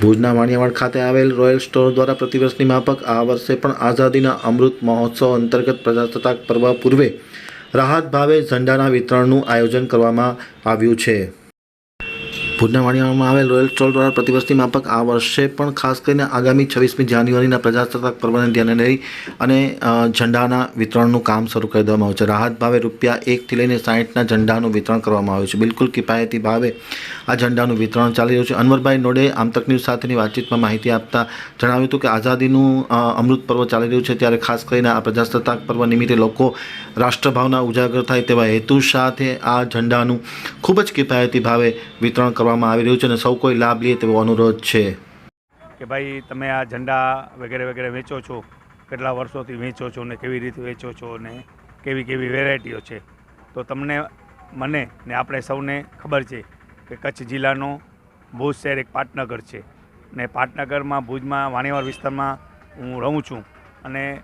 ભુજના વાણિયાવાડ ખાતે આવેલ રોયલ સ્ટોર દ્વારા પ્રતિવર્ષની માફક આ વર્ષે પણ આઝાદીના અમૃત મહોત્સવ અંતર્ગત પ્રજાસત્તાક પર્વ પૂર્વે રાહત ભાવે ઝંડાના વિતરણનું આયોજન કરવામાં આવ્યું છે. ભુજના વાણિયાવાડમાં આવેલ રોયલ સ્ટોલ દ્વારા પ્રતિવર્ષની માફક આ વર્ષે પણ ખાસ કરીને આગામી છવ્વીસમી જાન્યુઆરીના પ્રજાસત્તાક પર્વને ધ્યાને લઈ અને ઝંડાના વિતરણનું કામ શરૂ કરી દેવામાં આવ્યું છે. રાહત ભાવે રૂપિયા એકથી લઈને સાહીઠના ઝંડાનું વિતરણ કરવામાં આવ્યું છે. બિલકુલ કિફાયતી ભાવે આ ઝંડાનું વિતરણ ચાલી રહ્યું છે. અનવરભાઈ નોડે આમતક ન્યૂઝ સાથેની વાતચીતમાં માહિતી આપતા જણાવ્યું હતું કે આઝાદીનું અમૃત પર્વ ચાલી રહ્યું છે ત્યારે ખાસ કરીને આ પ્રજાસત્તાક પર્વ નિમિત્તે લોકો રાષ્ટ્રભાવના ઉજાગર થાય તેવા હેતુ સાથે આ ઝંડાનું ખૂબ જ કિફાયતી ભાવે વિતરણ કરવામાં આવી રહ્યું છે અને સૌ કોઈ લાભ લે તેવો અનુરોધ છે. કે ભાઈ, તમે આ ઝંડા વગેરે વગેરે વેચો છો? કેટલા વર્ષોથી વેચો છો ને કેવી રીતે વેચો છો ને કેવી કેવી વેરાયટીઓ છે? તો તમને, મને ને આપણે સૌને ખબર છે કે કચ્છ જિલ્લાનો ભુજ શહેર એક પાટનગર છે. ને પાટનગરમાં, ભુજમાં, વાણિયાવાડ વિસ્તારમાં હું રહું છું અને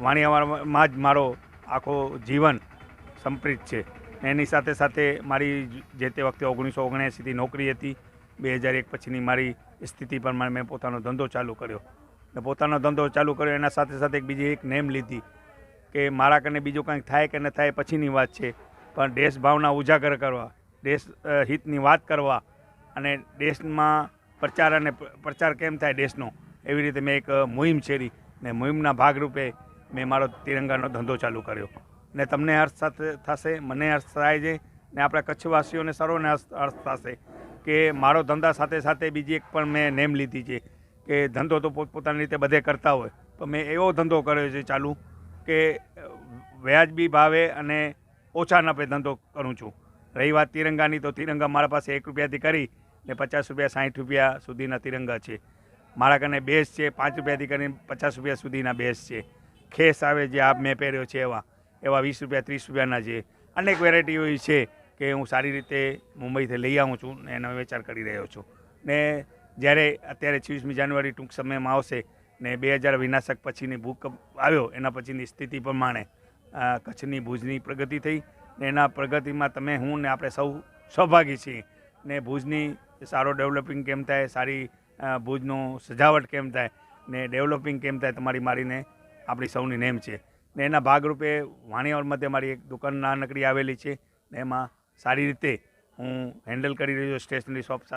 વાણિયાવાડમાં જ મારો આખો જીવન સંપ્રિત છે. એની સાથે સાથે મારી જે તે વખતે ઓગણીસો ઓગણએંસીથી નોકરી હતી, બે હજાર એક પછીની મારી સ્થિતિ પ્રમાણે મેં પોતાનો ધંધો ચાલુ કર્યો. ને પોતાનો ધંધો ચાલુ કર્યો, એના સાથે સાથે એક બીજી એક નેમ લીધી કે મારા કને બીજું કંઈક થાય કે ન થાય પછીની વાત છે. પણ દેશ ભાવના ઉજાગર કરવા, દેશ હિતની વાત કરવા અને દેશમાં પ્રચાર અને પ્રચાર કેમ થાય દેશનો? એવી રીતે મેં એક મુહિમ છેડી ને મુહિમના ભાગરૂપે મેં મારો તિરંગાનો ધંધો ચાલુ કર્યો. ને તમને હર્ષ સાથે થશે, મને હર્ષ થાય છે ને આપણા કચ્છવાસીઓને સર્વને હર્ષ થશે કે મારો ધંધા સાથે સાથે બીજી એક પણ મેં નેમ લીધી છે કે ધંધો તો પોતપોતાની રીતે બધે કરતા હોય, પણ મેં એવો ધંધો કર્યો છે ચાલુ કે વ્યાજબી ભાવે અને ઓછા નફે ધંધો કરું છું. રહી વાત તિરંગાની તો તિરંગા મારા પાસે એક રૂપિયાથી કરી ને પચાસ રૂપિયા સાઠ રૂપિયા સુધીના તિરંગા છે. મારા કને બેસ છે, પાંચ રૂપિયાથી કરીને પચાસ રૂપિયા સુધીના બેસ છે. ખેસ આવે જે આપ મેં પહેર્યો છે એવા. એવા વીસ રૂપિયા, ત્રીસ રૂપિયાના છે અનેક વેરાયટીઓ એવી છે કે હું સારી રીતે મુંબઈથી લઈ આવું છું ને એનો વેચાણ કરી રહ્યો છું. ને જ્યારે અત્યારે છવ્વીસમી જાન્યુઆરી ટૂંક સમયમાં આવશે ને બે હજાર વિનાશક પછીની ભૂકંપ આવ્યો, એના પછીની સ્થિતિ પ્રમાણે કચ્છની ભુજની પ્રગતિ થઈ ને એના પ્રગતિમાં તમે હું ને આપણે સૌ સહભાગી છીએ. ને ભુજની સારો ડેવલપિંગ કેમ થાય, સારી ભુજનું સજાવટ કેમ થાય ને ડેવલપિંગ કેમ થાય તમારી મારીને આપણી સૌની નેમ છે. ને એના ભાગરૂપે વાણિયાવાડ મતે મારી એક દુકાન નાનકડી આવેલી છે ને એમાં સારી રીતે હું હેન્ડલ કરી રહ્યો સ્ટેશનરી શોપ